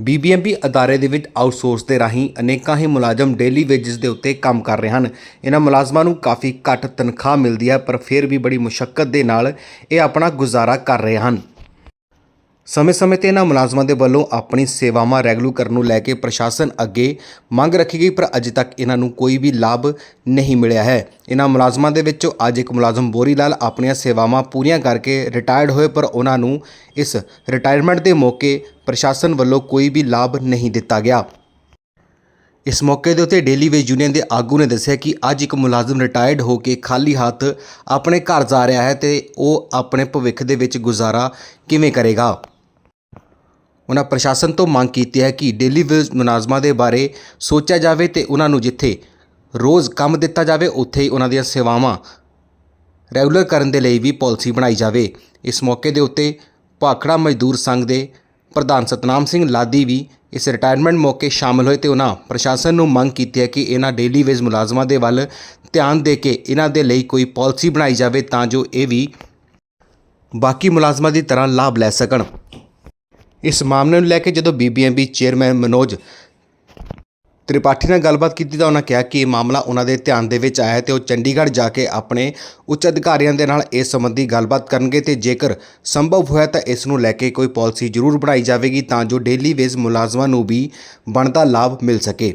BBMB ਅਦਾਰੇ ਦੇ ਵਿੱਚ ਆਊਟਸੋਰਸ ਦੇ ਰਾਹੀਂ ਅਨੇਕਾਂ ਹੀ ਮੁਲਾਜ਼ਮ ਡੇਲੀ ਵੇਜਸ ਦੇ ਉੱਤੇ ਕੰਮ ਕਰ ਰਹੇ ਹਨ। ਇਹਨਾਂ ਮੁਲਾਜ਼ਮਾਂ ਨੂੰ ਕਾਫੀ ਘੱਟ ਤਨਖਾਹ ਮਿਲਦੀ ਹੈ, ਪਰ ਫਿਰ ਵੀ ਬੜੀ ਮੁਸ਼ਕਲ ਦੇ ਨਾਲ ਇਹ ਆਪਣਾ ਗੁਜ਼ਾਰਾ ਕਰ ਰਹੇ ਹਨ। ਸਮੇਂ-ਸਮੇਂ ਤੇ ਇਹਨਾਂ ਮੁਲਾਜ਼ਮਾਂ ਦੇ ਵੱਲੋਂ ਆਪਣੀ ਸੇਵਾਵਾਂ ਰੈਗੂਲਰ ਕਰਨ ਨੂੰ ਲੈ ਕੇ ਪ੍ਰਸ਼ਾਸਨ ਅੱਗੇ ਮੰਗ ਰੱਖੀ ਗਈ, ਪਰ ਅਜੇ ਤੱਕ ਇਹਨਾਂ ਨੂੰ ਕੋਈ ਵੀ ਲਾਭ ਨਹੀਂ ਮਿਲਿਆ ਹੈ। ਇਹਨਾਂ ਮੁਲਾਜ਼ਮਾਂ ਦੇ ਵਿੱਚੋਂ ਅੱਜ ਇੱਕ ਮੁਲਾਜ਼ਮ ਬੋਰੀ ਲਾਲ ਆਪਣੀਆਂ ਸੇਵਾਵਾਂ ਪੂਰੀਆਂ ਕਰਕੇ ਰਿਟਾਇਰਡ ਹੋਏ, ਪਰ ਉਹਨਾਂ ਨੂੰ ਇਸ ਰਿਟਾਇਰਮੈਂਟ ਦੇ ਮੌਕੇ ਪ੍ਰਸ਼ਾਸਨ ਵੱਲੋਂ ਕੋਈ ਵੀ ਲਾਭ ਨਹੀਂ ਦਿੱਤਾ ਗਿਆ। ਇਸ ਮੌਕੇ ਦੇ ਉੱਤੇ ਡੇਲੀ ਵੇਜ ਯੂਨੀਅਨ ਦੇ ਆਗੂ ਨੇ ਦੱਸਿਆ ਕਿ ਅੱਜ ਇੱਕ ਮੁਲਾਜ਼ਮ ਰਿਟਾਇਰਡ ਹੋ ਕੇ ਖਾਲੀ ਹੱਥ ਆਪਣੇ ਘਰ ਜਾ ਰਿਹਾ ਹੈ ਤੇ ਉਹ ਆਪਣੇ ਭਵਿੱਖ ਦੇ ਵਿੱਚ ਗੁਜ਼ਾਰਾ ਕਿਵੇਂ ਕਰੇਗਾ। ਉਹਨਾਂ ਪ੍ਰਸ਼ਾਸਨ ਤੋਂ ਮੰਗ ਕੀਤੀ ਹੈ ਕਿ ਡੇਲੀ ਵੇਜ ਮੁਲਾਜ਼ਮਾਂ ਦੇ ਬਾਰੇ ਸੋਚਿਆ ਜਾਵੇ ਤੇ ਉਹਨਾਂ ਨੂੰ ਜਿੱਥੇ ਰੋਜ਼ ਕੰਮ ਦਿੱਤਾ ਜਾਵੇ, ਉੱਥੇ ਹੀ ਉਹਨਾਂ ਦੀਆਂ ਸੇਵਾਵਾਂ ਰੈਗੂਲਰ ਕਰਨ ਦੇ ਲਈ ਵੀ ਪਾਲਿਸੀ ਬਣਾਈ ਜਾਵੇ। ਇਸ ਮੌਕੇ ਦੇ ਉੱਤੇ ਭਾਖੜਾ ਮਜ਼ਦੂਰ ਸੰਘ ਦੇ ਪ੍ਰਧਾਨ ਸਤਨਾਮ ਸਿੰਘ ਲਾਦੀ ਵੀ ਇਸ ਰਿਟਾਇਰਮੈਂਟ ਮੌਕੇ ਸ਼ਾਮਲ ਹੋਏ ਤੇ ਉਹਨਾਂ ਪ੍ਰਸ਼ਾਸਨ ਨੂੰ ਮੰਗ ਕੀਤੀ ਹੈ ਕਿ ਇਹਨਾਂ ਡੇਲੀ ਵੇਜ ਮੁਲਾਜ਼ਮਾਂ ਦੇ ਵੱਲ ਧਿਆਨ ਦੇ ਕੇ ਇਹਨਾਂ ਦੇ ਲਈ ਕੋਈ ਪਾਲਿਸੀ ਬਣਾਈ ਜਾਵੇ ਤਾਂ ਜੋ ਇਹ ਵੀ ਬਾਕੀ ਮੁਲਾਜ਼ਮਾਂ ਦੀ ਤਰ੍ਹਾਂ ਲਾਭ ਲੈ ਸਕਣ। ਇਸ ਮਾਮਲੇ ਨੂੰ ਲੈ ਕੇ ਜਦੋਂ ਬੀਬੀਐਮਬੀ ਚੇਅਰਮੈਨ ਮਨੋਜ ਤ੍ਰਿਪਾਠੀ ਨਾਲ ਗੱਲਬਾਤ ਕੀਤੀ ਤਾਂ ਉਹਨਾਂ ਕਿਹਾ ਕਿ ਇਹ ਮਾਮਲਾ ਉਹਨਾਂ ਦੇ ਧਿਆਨ ਦੇ ਵਿੱਚ ਆਇਆ ਹੈ ਤੇ ਉਹ ਚੰਡੀਗੜ੍ਹ ਜਾ ਕੇ ਆਪਣੇ ਉੱਚ ਅਧਿਕਾਰੀਆਂ ਦੇ ਨਾਲ ਇਸ ਸੰਬੰਧੀ ਗੱਲਬਾਤ ਕਰਨਗੇ ਤੇ ਜੇਕਰ ਸੰਭਵ ਹੋਇਆ ਤਾਂ ਇਸ ਨੂੰ ਲੈ ਕੇ ਕੋਈ ਪਾਲਿਸੀ ਜ਼ਰੂਰ ਬਣਾਈ ਜਾਵੇਗੀ ਤਾਂ ਜੋ ਡੇਲੀ ਵੇਜ ਮੁਲਾਜ਼ਮਾਂ ਨੂੰ ਵੀ ਬਣਦਾ ਲਾਭ ਮਿਲ ਸਕੇ।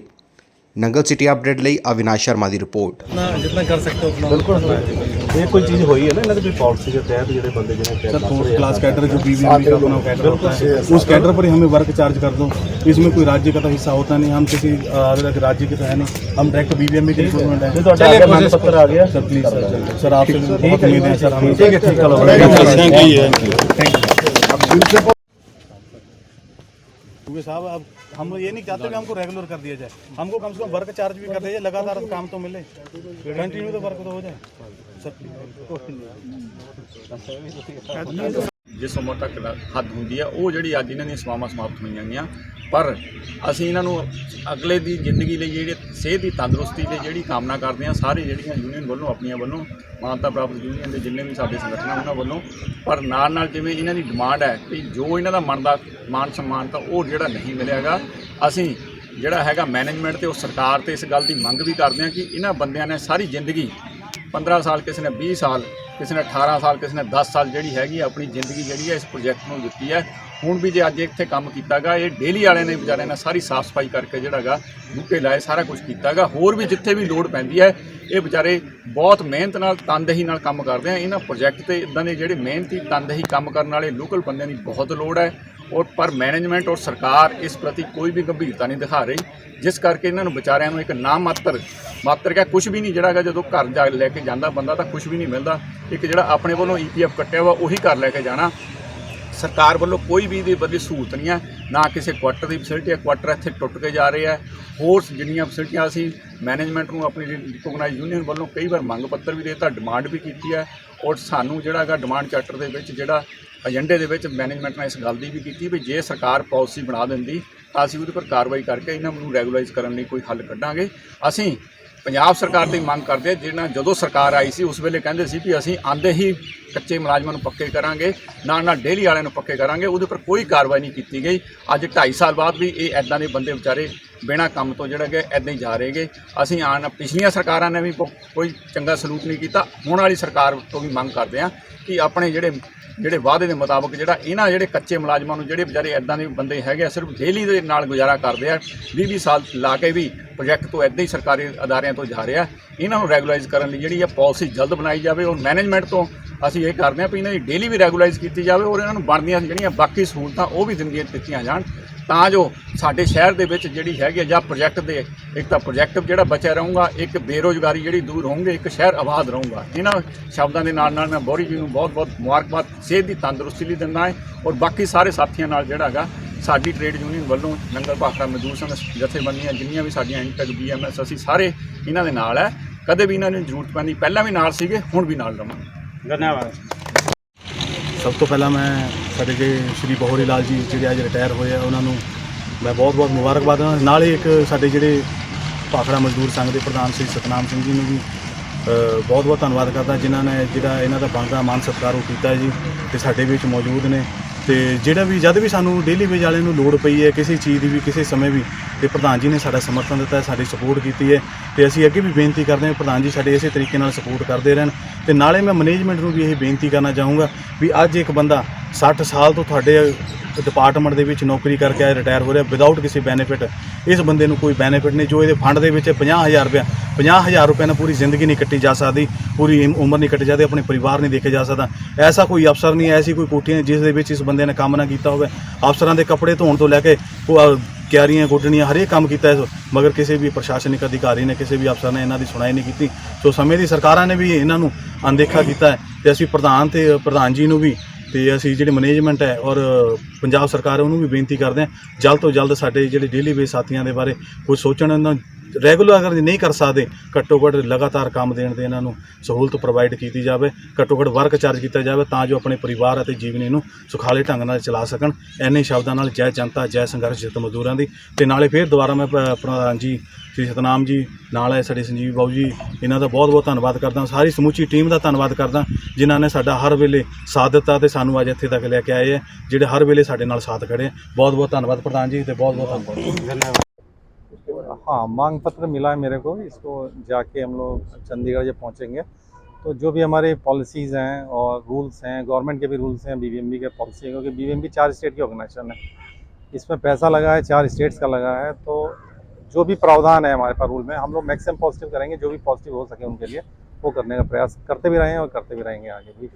ਨੰਗਲ ਸਿਟੀ ਅਪਡੇਟ ਲਈ ਅਵਿਨਾਸ਼ ਸ਼ਰਮਾ ਦੀ ਰਿਪੋਰਟ। ਜਿੰਨਾ ਕਰ ਸਕਦੇ ਬਿਲਕੁਲ ਇਹ ਕੋਈ ਚੀਜ਼ ਹੋਈ ਹੈ ਨਾ ਇਹਨਾਂ ਦੀ ਕੋਈ ਪਾਲਿਸੀ ਦੇ ਤਹਿਤ ਜਿਹੜੇ ਬੰਦੇ ਜਿਹੜੇ सर फोर्थ क्लास कैडर जो बीबीएमबी का अपना कैडर होता है उस कैडर पर ही हमें वर्क चार्ज कर दो इसमें कोई राज्य का तो हिस्सा होता नहीं हम किसी अ, अलग राज्य के तो है नहीं हम डायरेक्ट बीबीएमबी के रिक्रूटमेंट है ਤੁਹਾਡਾ चलिए ਮੰਗ कोशिश ਪੱਤਰ ਆ ਗਿਆ सर प्लीज सर चलिए। सर आपसे बहुत उम्मीद है सर हमें ਠੀਕ ਹੈ ਠੀਕ ਚਲੋ क्योंकि साहब अब हम ये नहीं चाहते कि हमको रेगुलर कर दिया जाए हमको कम से कम वर्क चार्ज भी कर दिया जाए लगातार अब काम तो मिले कंटिन्यू तो वर्क तो हो जाए सर ਜਿਸ ਉਮਰ ਤੱਕ ਦਾ ਹੱਦ ਹੁੰਦੀ ਹੈ ਉਹ ਜਿਹੜੀ ਅੱਜ ਇਹਨਾਂ ਦੀਆਂ ਸੇਵਾਵਾਂ ਸਮਾਪਤ ਹੋਈਆਂ ਗਈਆਂ। ਪਰ ਅਸੀਂ ਇਹਨਾਂ ਨੂੰ ਅਗਲੇ ਦੀ ਜ਼ਿੰਦਗੀ ਲਈ ਜਿਹੜੇ ਸਿਹਤ ਦੀ ਤੰਦਰੁਸਤੀ ਲਈ ਜਿਹੜੀ ਕਾਮਨਾ ਕਰਦੇ ਹਾਂ ਸਾਰੇ ਜਿਹੜੀਆਂ ਯੂਨੀਅਨ ਵੱਲੋਂ, ਆਪਣੀਆਂ ਵੱਲੋਂ, ਮਾਨਤਾ ਪ੍ਰਾਪਤ ਯੂਨੀਅਨ ਦੇ ਜਿੰਨੇ ਵੀ ਸਾਡੇ ਸੰਗਠਨ ਆ ਉਹਨਾਂ ਵੱਲੋਂ, ਪਰ ਨਾਲ ਨਾਲ ਜਿਵੇਂ ਇਹਨਾਂ ਦੀ ਡਿਮਾਂਡ ਹੈ ਕਿ ਜੋ ਇਹਨਾਂ ਦਾ ਮਨ ਦਾ ਮਾਨ ਸਨਮਾਨ ਤਾਂ ਉਹ ਜਿਹੜਾ ਨਹੀਂ ਮਿਲਿਆਗਾ ਅਸੀਂ ਜਿਹੜਾ ਹੈਗਾ ਮੈਨੇਜਮੈਂਟ ਤੇ ਉਹ ਸਰਕਾਰ ਤੇ ਇਸ ਗੱਲ ਦੀ ਮੰਗ ਵੀ ਕਰਦੇ ਹਾਂ ਕਿ ਇਹਨਾਂ ਬੰਦਿਆਂ ਨੇ ਸਾਰੀ ਜ਼ਿੰਦਗੀ 15 ਸਾਲ ਕਿਸੇ ਨੇ 20 ਸਾਲ ਕਿਸੇ ਨੇ 18 ਸਾਲ, ਕਿਸੇ ਨੇ 10 ਸਾਲ ਜਿਹੜੀ ਹੈਗੀ ਆਪਣੀ ਜ਼ਿੰਦਗੀ ਜਿਹੜੀ ਹੈ ਇਸ ਪ੍ਰੋਜੈਕਟ ਨੂੰ ਦਿੱਤੀ ਹੈ ਹੁਣ ਵੀ ਜੇ ਅੱਜ ਇੱਥੇ ਕੰਮ ਕੀਤਾਗਾ, ਇਹ ਡੇਲੀ ਵਾਲਿਆਂ ਨੇ ਵਿਚਾਰਿਆਂ ਨੇ ਸਾਰੀ ਸਾਫ਼ ਸਫ਼ਾਈ ਕਰਕੇ ਜਿਹੜਾਗਾ, ਬੂਟੇ ਲਾਏ, ਸਾਰਾ ਕੁਝ ਕੀਤਾਗਾ। ਹੋਰ ਵੀ ਜਿੱਥੇ ਵੀ ਲੋੜ ਪੈਂਦੀ ਹੈ ਇਹ ਵਿਚਾਰੇ ਬਹੁਤ ਮਿਹਨਤ ਨਾਲ, ਤਨਦੇਹੀ ਨਾਲ ਕੰਮ ਕਰਦੇ ਆ। ਇਹਨਾਂ ਪ੍ਰੋਜੈਕਟ ਤੇ ਇਦਾਂ ਦੇ ਜਿਹੜੇ ਮਿਹਨਤੀ, ਤਨਦੇਹੀ ਕੰਮ ਕਰਨ ਵਾਲੇ ਲੋਕਲ ਬੰਦਿਆਂ ਦੀ ਬਹੁਤ ਲੋੜ ਹੈ ਔਰ ਪਰ ਮੈਨੇਜਮੈਂਟ ਔਰ ਸਰਕਾਰ ਇਸ ਪ੍ਰਤੀ ਕੋਈ ਵੀ ਗੰਭੀਰਤਾ ਨਹੀਂ ਦਿਖਾ ਰਹੀ, ਜਿਸ ਕਰਕੇ ਇਹਨਾਂ ਨੂੰ ਵਿਚਾਰਿਆਂ ਨੂੰ ਇੱਕ ਨਾਮ ਮਾਤਰ ਮਾਤਰ ਕਿਆ ਕੁਝ ਵੀ ਨਹੀਂ, ਜਿਹੜਾ ਹੈਗਾ ਜਦੋਂ ਘਰ ਜਾ ਲੈ ਕੇ ਜਾਂਦਾ ਬੰਦਾ ਤਾਂ ਕੁਝ ਵੀ ਨਹੀਂ ਮਿਲਦਾ, ਇੱਕ ਜਿਹੜਾ ਆਪਣੇ ਵੱਲੋਂ ਈਪੀਐਫ ਕੱਟਿਆ ਵਾ ਉਹੀ ਘਰ ਲੈ ਕੇ ਜਾਣਾ। ਸਰਕਾਰ ਵੱਲੋਂ ਕੋਈ ਵੀ ਦੀ ਬਦਲੀ ਸਹੂਲਤ ਨਹੀਂ ਹੈ ਨਾ ਕਿਸੇ ਕੁਆਟਰ ਦੀ ਫੈਸਿਲਿਟੀ ਹੈ ਕੁਆਟਰ ਇੱਥੇ ਟੁੱਟ ਕੇ ਜਾ ਰਹੇ ਹੈ। ਹੋਰ ਜਿੰਨੀਆਂ ਫੈਸਿਲਿਟੀਆਂ ਅਸੀਂ ਮੈਨੇਜਮੈਂਟ ਨੂੰ ਆਪਣੀ ਰਿਕੋਗਨਾਈਜ਼ ਯੂਨੀਅਨ ਵੱਲੋਂ ਕਈ ਵਾਰ ਮੰਗ ਪੱਤਰ ਵੀ ਦੇਤਾ ਡਿਮਾਂਡ ਵੀ ਕੀਤੀ ਹੈ ਔਰ ਸਾਨੂੰ ਜਿਹੜਾ ਹੈਗਾ ਡਿਮਾਂਡ ਚਾਰਟਰ ਦੇ ਵਿੱਚ, ਜਿਹੜਾ ਏਜੰਡੇ ਦੇ ਵਿੱਚ ਮੈਨੇਜਮੈਂਟ ਨੇ ਇਸ ਗੱਲ ਦੀ ਵੀ ਕੀਤੀ ਵੀ ਜੇ ਸਰਕਾਰ ਪਾਲਿਸੀ ਬਣਾ ਦਿੰਦੀ ਤਾਂ ਅਸੀਂ ਉਹਦੇ ਪਰ ਕਾਰਵਾਈ ਕਰਕੇ ਇਹਨਾਂ ਨੂੰ ਰੈਗੂਲਾਈਜ਼ ਕਰਨ ਲਈ ਕੋਈ ਹੱਲ ਕੱਢਾਂਗੇ। ਅਸੀਂ ਪੰਜਾਬ ਸਰਕਾਰ ਦੀ ਮੰਗ ਕਰਦੇ ਹਾਂ ਜਿਹੜਾ ਜਦੋਂ ਸਰਕਾਰ ਆਈ ਸੀ ਉਸ ਵੇਲੇ ਕਹਿੰਦੇ ਸੀ ਵੀ ਅਸੀਂ ਆਂਦੇ ਹੀ ਕੱਚੇ ਮੁਲਾਜ਼ਮਾਂ ਨੂੰ ਪੱਕੇ ਕਰਾਂਗੇ, ਨਾਲ ਨਾਲ ਡੇਲੀ ਵਾਲਿਆਂ ਨੂੰ ਪੱਕੇ ਕਰਾਂਗੇ, ਉਹਦੇ ਉੱਪਰ ਕੋਈ ਕਾਰਵਾਈ ਨਹੀਂ ਕੀਤੀ ਗਈ। ਅੱਜ 2.5 ਸਾਲ ਬਾਅਦ ਵੀ ਇਹ ਐਦਾਂ ਦੇ ਬੰਦੇ ਵਿਚਾਰੇ ਬਿਨਾਂ ਕੰਮ ਤੋਂ ਜਿਹੜਾ ਕਿ ਐਦਾਂ ਹੀ ਜਾ ਰਹੇਗੇ ਅਸੀਂ ਆਣ ਪਿਛਲੀਆਂ ਸਰਕਾਰਾਂ ਨੇ ਵੀ ਕੋਈ ਚੰਗਾ ਸਲੂਕ ਨਹੀਂ ਕੀਤਾ। ਹੁਣ ਵਾਲੀ ਸਰਕਾਰ ਤੋਂ ਵੀ ਮੰਗ ਕਰਦੇ ਹਾਂ ਕਿ ਆਪਣੇ ਜਿਹੜੇ ਜਿਹੜੇ ਵਾਅਦੇ ਦੇ ਮੁਤਾਬਕ ਜਿਹੜਾ ਇਹਨਾਂ ਜਿਹੜੇ ਕੱਚੇ ਮੁਲਾਜ਼ਮਾਂ ਨੂੰ ਜਿਹੜੇ ਵਿਚਾਰੇ ਐਦਾਂ ਦੇ ਬੰਦੇ ਹੈਗੇ ਆ, ਸਿਰਫ ਡੇਲੀ ਦੇ ਨਾਲ ਗੁਜ਼ਾਰਾ ਕਰਦੇ ਆ। 20 20 ਸਾਲ ਲਾ ਕੇ ਵੀ ਪ੍ਰੋਜੈਕਟ ਤੋਂ ਐਦਾਂ ਹੀ ਸਰਕਾਰੀ ਅਦਾਰਿਆਂ ਤੋਂ ਜਾ ਰਿਹਾ ਇਹਨਾਂ ਨੂੰ ਰੈਗੂਲਾਈਜ਼ ਕਰਨ ਲਈ ਜਿਹੜੀ ਇਹ ਪਾਲਿਸੀ ਜਲਦ ਬਣਾਈ ਜਾਵੇ ਔਰ ਮੈਨੇਜਮੈਂਟ ਤੋਂ ਅਸੀਂ ਇਹ ਕਰਦੇ ਹਾਂ ਵੀ ਇਹਨਾਂ ਦੀ ਡੇਲੀ ਵੀ ਰੈਗੂਲਾਈਜ਼ ਕੀਤੀ ਜਾਵੇ ਔਰ ਇਹਨਾਂ ਨੂੰ ਬਣਦੀਆਂ ਜਿਹੜੀਆਂ ਬਾਕੀ ਸਹੂਲਤਾਂ ਉਹ ਵੀ ਦਿੰਦੀਆਂ ਦਿੱਤੀਆਂ ਜਾਣ। ਤਾਂ ਜੋ ਸਾਡੇ ਸ਼ਹਿਰ ਦੇ ਵਿੱਚ ਜਿਹੜੀ ਹੈਗੀ ਆ ਜਾਂ ਪ੍ਰੋਜੈਕਟ ਦੇ, ਇੱਕ ਤਾਂ ਪ੍ਰੋਜੈਕਟ ਜਿਹੜਾ ਬਚਿਆ ਰਹੂਗਾ, ਇੱਕ ਬੇਰੋਜ਼ਗਾਰੀ ਜਿਹੜੀ ਦੂਰ ਹੋਊਗੀ, ਇੱਕ ਸ਼ਹਿਰ ਆਬਾਦ ਰਹੂਗਾ। ਇਹਨਾਂ ਸ਼ਬਦਾਂ ਦੇ ਨਾਲ ਨਾਲ ਮੈਂ ਬੋਰੀ ਜੀ ਨੂੰ ਬਹੁਤ ਬਹੁਤ ਮੁਬਾਰਕਬਾਦ, ਸਿਹਤ ਦੀ ਤੰਦਰੁਸਤੀ ਲਈ ਦਿੰਦਾ ਹਾਂ ਔਰ ਬਾਕੀ ਸਾਰੇ ਸਾਥੀਆਂ ਨਾਲ ਜਿਹੜਾ ਹੈਗਾ, ਸਾਡੀ ਟ੍ਰੇਡ ਯੂਨੀਅਨ ਵੱਲੋਂ ਨੰਗਲ ਭਾਖੜਾ ਮਜ਼ਦੂਰ ਸੰਘ ਜਥੇਬੰਦੀਆਂ ਜਿੰਨੀਆਂ ਵੀ ਸਾਡੀਆਂ ਐਂਟੈਕ ਬੀਐਮਐਸ ਅਸੀਂ ਸਾਰੇ ਇਹਨਾਂ ਦੇ ਨਾਲ ਹੈ। ਕਦੇ ਵੀ ਇਹਨਾਂ ਨੂੰ ਜ਼ਰੂਰਤ ਪੈਂਦੀ, ਪਹਿਲਾਂ ਵੀ ਨਾਲ ਸੀਗੇ, ਹੁਣ ਵੀ ਨਾਲ ਰਵਾਂਗੇ। ਸਭ ਤੋਂ ਪਹਿਲਾਂ ਮੈਂ ਸਾਡੇ ਜੇ ਸ਼੍ਰੀ ਬਹੋਰੀ ਲਾਲ ਜੀ, ਜਿਹੜੇ ਅੱਜ ਰਿਟਾਇਰ ਹੋਏ ਆ, ਉਹਨਾਂ ਨੂੰ ਮੈਂ ਬਹੁਤ-ਬਹੁਤ ਮੁਬਾਰਕਬਾਦ ਦਿੰਦਾ ਨਾਲ ਹੀ ਇੱਕ ਸਾਡੇ ਜਿਹੜੇ ਭਾਖੜਾ ਮਜ਼ਦੂਰ ਸੰਘ ਦੇ ਪ੍ਰਧਾਨ ਸ੍ਰੀ ਸਤਨਾਮ ਸਿੰਘ ਜੀ ਨੂੰ ਵੀ ਬਹੁਤ ਬਹੁਤ ਧੰਨਵਾਦ ਕਰਦਾ, ਜਿਨ੍ਹਾਂ ਨੇ ਜਿਹੜਾ ਇਹਨਾਂ ਦਾ ਬਣਦਾ ਮਾਨ ਸਤਿਕਾਰ ਉਹ ਕੀਤਾ ਜੀ, ਤੇ ਸਾਡੇ ਵਿੱਚ ਮੌਜੂਦ ਨੇ। ਤੇ ਜਿਹੜਾ ਵੀ, ਜਦ ਵੀ ਸਾਨੂੰ ਡੇਲੀ ਵੇਜ ਵਾਲਿਆਂ ਨੂੰ ਲੋੜ ਪਈ ਹੈ ਕਿਸੇ ਚੀਜ਼ ਦੀ ਵੀ, ਕਿਸੇ ਸਮੇਂ ਵੀ, ਤੇ ਪ੍ਰਧਾਨ ਜੀ ਨੇ ਸਾਡਾ ਸਮਰਥਨ ਦਿੱਤਾ ਹੈ, ਸਾਡੀ ਸਪੋਰਟ ਕੀਤੀ ਹੈ, ਤੇ ਅਸੀਂ ਅੱਗੇ ਵੀ ਬੇਨਤੀ ਕਰਦੇ ਹਾਂ, ਪ੍ਰਧਾਨ ਜੀ ਸਾਡੇ ਇਸੇ ਤਰੀਕੇ ਨਾਲ ਸਪੋਰਟ ਕਰਦੇ ਰਹਿਣ, ਤੇ ਨਾਲੇ ਮੈਂ ਮੈਨੇਜਮੈਂਟ ਨੂੰ ਵੀ ਇਹ ਬੇਨਤੀ ਕਰਨਾ ਚਾਹੂੰਗਾ ਵੀ ਅੱਜ ਇੱਕ ਬੰਦਾ 60 ਸਾਲ ਤੋਂ ਤੁਹਾਡੇ ਡਿਪਾਰਟਮੈਂਟ ਦੇ ਵਿੱਚ ਨੌਕਰੀ ਕਰਕੇ ਆਇਆ ਰਿਟਾਇਰ ਹੋ ਰਿਹਾ ਵਿਦਆਊਟ ਕਿਸੇ ਬੈਨੀਫਿਟ ਇਸ ਬੰਦੇ ਨੂੰ ਕੋਈ ਬੈਨੀਫਿਟ ਨਹੀਂ, ਜੋ ਇਹਦੇ ਫੰਡ ਦੇ ਵਿੱਚ 50000 ਰੁਪਇਆ 50000 ਰੁਪਏ ਨਾਲ ਪੂਰੀ ਜ਼ਿੰਦਗੀ ਨਹੀਂ ਕੱਟੀ ਜਾ ਸਕਦੀ ਪੂਰੀ ਇਮ- ਉਮਰ ਨਹੀਂ ਕੱਟੀ ਜਾਂਦੀ ਆਪਣੇ ਪਰਿਵਾਰ ਨਹੀਂ ਦੇਖੇ ਜਾ ਸਕਦਾ। ਐਸਾ ਕੋਈ ਅਫਸਰ ਨਹੀਂ ਐਸੀ ਕੋਈ ਕੋਠੀ ਨਹੀਂ ਜਿਸ ਦੇ ਵਿੱਚ ਇਸ ਬੰਦੇ ਨੇ ਕੰਮ ਨਾ ਕੀਤਾ ਹੋਵੇ। ਅਫਸਰਾਂ ਦੇ ਕੱਪੜੇ ਧੋਣ ਤੋਂ ਲੈ ਕੇ ਉਹ, ਕਿਆਰੀਆਂ ਗੁੱਡਣੀਆਂ ਹਰੇਕ ਕੰਮ ਕੀਤਾ ਹੈ। ਮਗਰ ਕਿਸੇ ਵੀ ਪ੍ਰਸ਼ਾਸਨਿਕ ਅਧਿਕਾਰੀ ਨੇ ਕਿਸੇ ਵੀ ਅਫਸਰ ਨੇ ਇਹਨਾਂ ਦੀ ਸੁਣਾਈ ਨਹੀਂ ਕੀਤੀ। ਸੋ ਸਮੇਂ ਦੀ ਸਰਕਾਰਾਂ ਨੇ ਵੀ ਇਹਨਾਂ ਨੂੰ ਅਣਦੇਖਾ ਕੀਤਾ ਹੈ ਤੇ ਅਸੀਂ ਪ੍ਰਧਾਨ ਤੇ ਪ੍ਰਧਾਨ ਜੀ ਨੂੰ ਵੀ ਤੇ ਅਸੀਂ ਜਿਹੜੇ ਮੈਨੇਜਮੈਂਟ ਹੈ ਔਰ ਪੰਜਾਬ ਸਰਕਾਰ ਉਹਨੂੰ ਵੀ ਬੇਨਤੀ ਕਰਦੇ ਹਾਂ ਜਲਦ ਤੋਂ ਜਲਦ ਸਾਡੇ ਜਿਹੜੇ ਡੇਲੀ ਬੇਸ ਸਾਥੀਆਂ ਦੇ ਬਾਰੇ ਕੁਝ ਸੋਚਣ ਇਹਨਾਂ ਰੈਗੂਲਰ ਅਗਰ ਨਹੀਂ ਕਰ ਸਕਦੇ, ਘੱਟੋ ਘੱਟ ਲਗਾਤਾਰ ਕੰਮ ਦੇਣ ਦੇ ਇਹਨਾਂ ਨੂੰ ਸਹੂਲਤ ਪ੍ਰੋਵਾਈਡ ਕੀਤੀ ਜਾਵੇ, ਘੱਟੋ ਘੱਟ ਵਰਕ ਚਾਰਜ ਕੀਤਾ ਜਾਵੇ ਤਾਂ ਜੋ ਆਪਣੇ ਪਰਿਵਾਰ ਅਤੇ ਜੀਵਨੀ ਨੂੰ ਸੁਖਾਲੇ ਢੰਗ ਨਾਲ ਚਲਾ ਸਕਣ। ਐਨੇ ਸ਼ਬਦਾਂ ਨਾਲ ਜੈ ਜਨਤਾ, ਜੈ ਸੰਘਰਸ਼ ਜਿੱਤ ਮਜ਼ਦੂਰਾਂ ਦੀ। ਤੇ ਨਾਲੇ ਫੇਰ ਦੁਬਾਰਾ ਮੈਂ ਪ੍ਰਧਾਨ ਜੀ, ਸ੍ਰੀ ਸਤਨਾਮ ਜੀ ਨਾਲ ਹੈ ਸਾਡੇ ਸੰਜੀਵ ਬਾਬੂ ਜੀ, ਇਹਨਾਂ ਦਾ ਬਹੁਤ ਬਹੁਤ ਧੰਨਵਾਦ ਕਰਦਾ। ਸਾਰੀ ਸਮੁੱਚੀ ਟੀਮ ਦਾ ਧੰਨਵਾਦ ਕਰਦਾ, ਜਿਨ੍ਹਾਂ ਨੇ ਸਾਡਾ ਹਰ ਵੇਲੇ ਸਾਥ ਦਿੱਤਾ ਤੇ ਸਾਨੂੰ ਅੱਜ ਇੱਥੇ ਤੱਕ ਲੈ ਕੇ ਆਏ ਹੈ ਜਿਹੜੇ ਹਰ ਵੇਲੇ ਸਾਡੇ ਨਾਲ ਸਾਥ ਖੜੇ ਹੈ ਬਹੁਤ ਬਹੁਤ ਧੰਨਵਾਦ ਪ੍ਰਧਾਨ ਜੀ ਤੇ ਬਹੁਤ ਬਹੁਤ ਧੰਨਵਾਦ। हाँ मांग पत्र मिला है मेरे को, इसको जाके हम लोग चंडीगढ़ जब पहुँचेंगे तो जो भी हमारे पॉलिसीज़ हैं और रूल्स हैं गवर्नमेंट के भी रूल्स हैं बीवीएमबी के पॉलिसी है, क्योंकि बीवीएमबी चार स्टेट की ऑर्गेनाइजेशन है। इसमें पैसा लगा है, चार स्टेट्स का लगा है तो जो भी प्रावधान है हमारे पास रूल में, हम लोग मैक्सिमम पॉजिटिव करेंगे, जो भी पॉजिटिव हो सके उनके लिए, वो करने का प्रयास करते भी रहे हैं और करते भी रहेंगे आगे भी।